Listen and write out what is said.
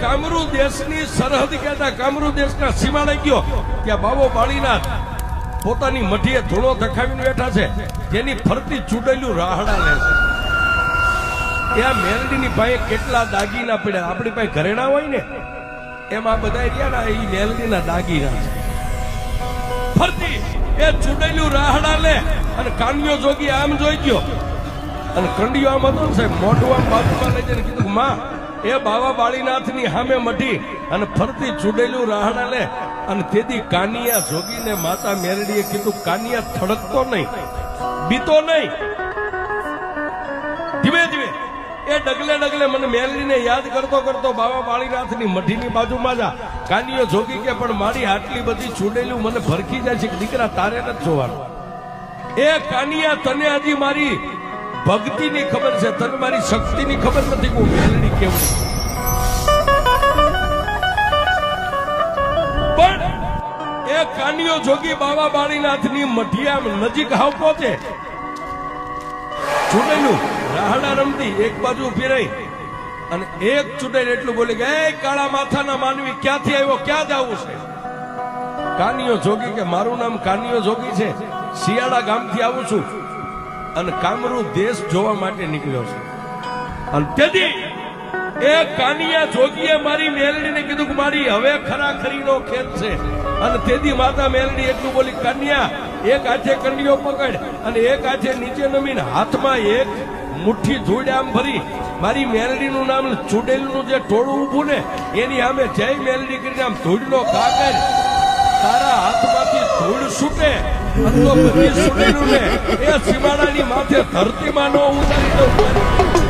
કામરૂ દેશની સરહદ કહેતા કામરૂ દેશના સીમાડે ગયો. ત્યાં બાબો બાળીનાથ પોતાની મઠીએ ધૂળો ધખાવીને બેઠા છે. જેની ફરતી ચૂંટેલું રાહડા લે છે. ત્યાં મેલડીની પાસે કેટલા દાગીના પડ્યા. આપણી પાસે ઘરેણા હોય ને, એમાં બધા રહ્યા ને, એ મેલડીના દાગીના છે. ફરતી, એ ચૂંટેલું રાહડા લે. અને કાનવ્યો જોગી આમ જોઈ ગયો. અને કંડિયો આમ હતો સાહેબ, મોઢું આમ બાજુમાં લઈ જઈને કીધું, માં એ બાવા બાળીનાથની સામે મઢી અને ફરતી ચૂડેલું રાહડા લે. અને તેથી કાનિયા જોગીને માતા મેરડીએ કીધું, કાનિયા થડકતો નહીં, બીતો નહીં. ધીમે ધીમે એ ડગલે ડગલે મને મેલડીને યાદ કરતો કરતો બાબા બાળીનાથની મઢીની બાજુમાં જા. કાનિયો જોગી કે, પણ મારી આટલી બધી ચૂડેલું મને ભરખી જાય છે દીકરા તારે નથી જોવાનું. એ કાનિયા તને હજી મારી ભક્તિની ખબર છે તને મારી શક્તિની ખબર નથી, હું મેલડી કેવું પણ એ કાનિયો જોગી બાબા બાળીનાથની મઢિયા નજીક હાવ પહોંચે. ચૂંટેલું, રાહડા રમતી, એક બાજુ ઊભી રહી. અને એક ચૂંટેલ એટલું બોલી કે, એ કાળા માથાના માનવી, ક્યાંથી આવ્યો? ક્યાં જવું છે? કાનિયો જોગી કે, મારું નામ કાનિયો જોગી છે. શિયાળા ગામથી આવું છું. અને કામરૂ દેશ જોવા માટે નીકળ્યો છે. અને તેથી એ કાનિયા જોગીએ મારી મેલડીને કીધું કે મારી હવે ખરાખરીનો ખેત છે. અને તેથી માતા મેલડી એટલું બોલી, કન્યા, એક હાથે કંડીઓ પકડ અને એક હાથે નીચે નમીને હાથમાં એક મુઠ્ઠી ધૂળ આમ ભરી. મારી મેલડીનું નામ ચુડેલનું જે ટોળું ઊભું ને, એની સામે જય મેલડી કરીને આમ ધૂળનો કાગળ તારા હાથમાંથી ધૂળ છૂટે તો બધી સુડેલું ને એ સીમાડાની માથે ધરતીમાં ન ઉતારી દઉં.